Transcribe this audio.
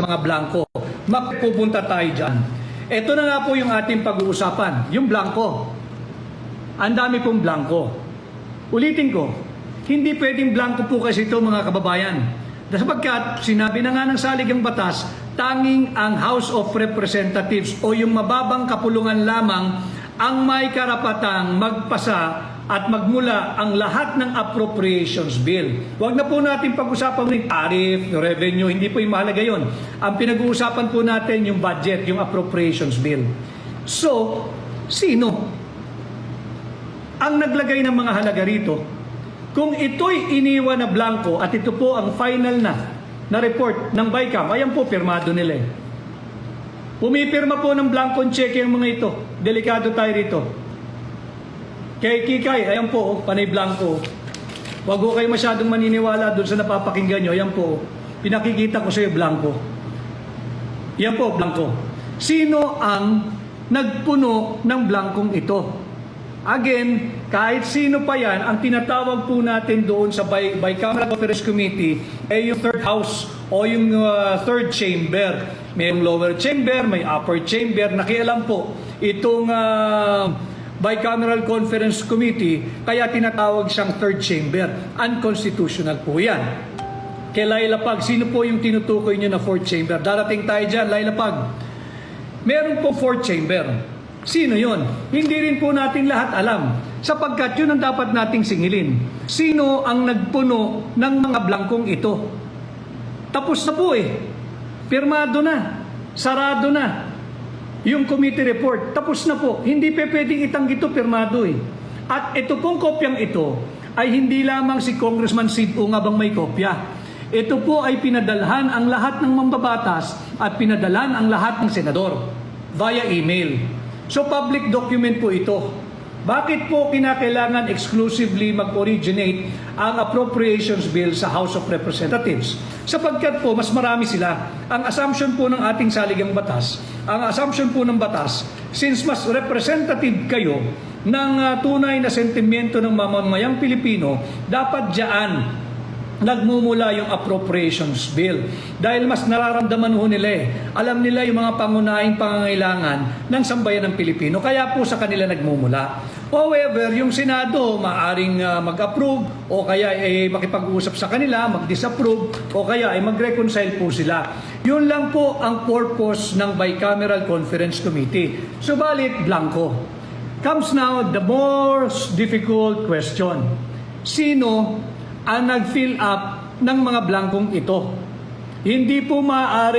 mga blanco. Mapupunta tayo dyan. Ito na nga po yung ating pag-uusapan, yung blanco. Ang dami pong blanco. Ulitin ko, hindi pwedeng blanco po kasi ito mga kababayan. Sapagkat sinabi na nga ng saligang batas, tanging ang House of Representatives o yung mababang kapulungan lamang ang may karapatang magpasa at magmula ang lahat ng appropriations bill. Huwag na po natin pag-usapan ng tariff, yung revenue, hindi po yung mahalaga yun. Ang pinag-uusapan po natin yung budget, yung appropriations bill. So, sino ang naglagay ng mga halaga rito, kung ito'y iniwan na blanco at ito po ang final na na report ng BICAM, ayan po, pirmado nila eh. Pumipirma po ng blanco check yung mga ito. Delikado tayo rito. Kay Kikay, ayan po, oh, panay blanco. Huwag ko kayo masyadong maniniwala doon sa napapakinggan nyo. Ayan po, oh. pinakikita ko sa iyo blanco. Yan po, blanco. Sino ang nagpuno ng blankong ito? Again, kahit sino pa yan, ang tinatawag po natin doon sa Bi- Bicameral Conference Committee ay yung third house o yung uh, third chamber. May lower chamber, may upper chamber. Nakialam po itong uh, Bicameral Conference Committee, kaya tinatawag siyang third chamber. Unconstitutional po yan. Kay Laila Pag, sino po yung tinutukoy nyo na fourth chamber? Darating tayo dyan, Laila Pag. Meron po fourth chamber. Sino yon? Hindi rin po natin lahat alam. Sapagkat yun ang dapat nating singilin. Sino ang nagpuno ng mga blangkong ito? Tapos na po eh. Pirmado na. Sarado na. Yung committee report, tapos na po. Hindi pe pwedeng itanggi ito, pirmado eh. At ito pong kopyang ito ay hindi lamang si Congressman Sid Unga bang may kopya. Ito po ay pinadalhan ang lahat ng mambabatas at pinadalhan ang lahat ng senador via email. So public document po ito. Bakit po kinakailangan exclusively mag-originate ang appropriations bill sa House of Representatives? Sapagkat po mas marami sila. Ang assumption po ng ating saligang batas, ang assumption po ng batas, since mas representative kayo ng ah, tunay na sentimiento ng mamamayang Pilipino, dapat diyan nagmumula yung appropriations bill. Dahil mas nararamdaman ho nila eh. Alam nila yung mga pangunahing pangangailangan ng sambayan ng Pilipino. Kaya po sa kanila nagmumula. However, yung Senado maaring ah, mag-approve o kaya ay makipag-usap sa kanila, mag-disapprove o kaya ay mag-reconcile po sila. Yun lang po ang purpose ng Bicameral Conference Committee. Subalit, blanco. Comes now the most difficult question. Sino ang nag-fill up ng mga blankong ito? Hindi po maaari